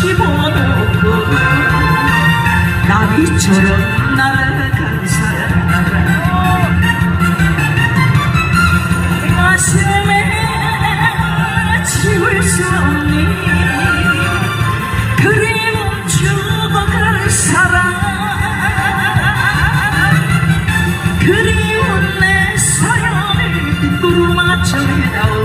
집어넣고 나비처럼 날아간 사람 가슴에 지울 수 없니 그리움 죽어갈 사람 그리운 내 사랑을 꿈꾸로 맞춰내다오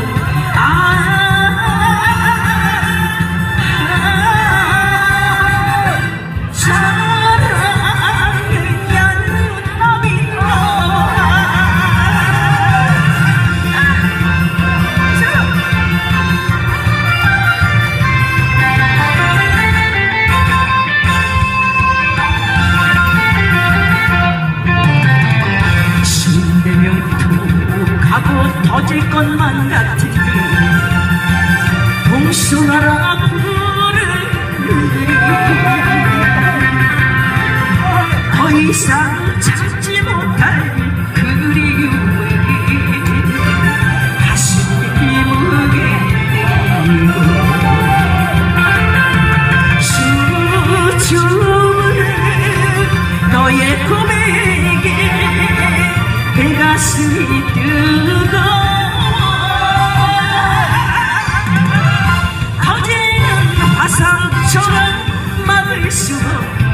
하고 터질 것만 같은데 봉숭아라 거제는 화상처럼 막을 수 없니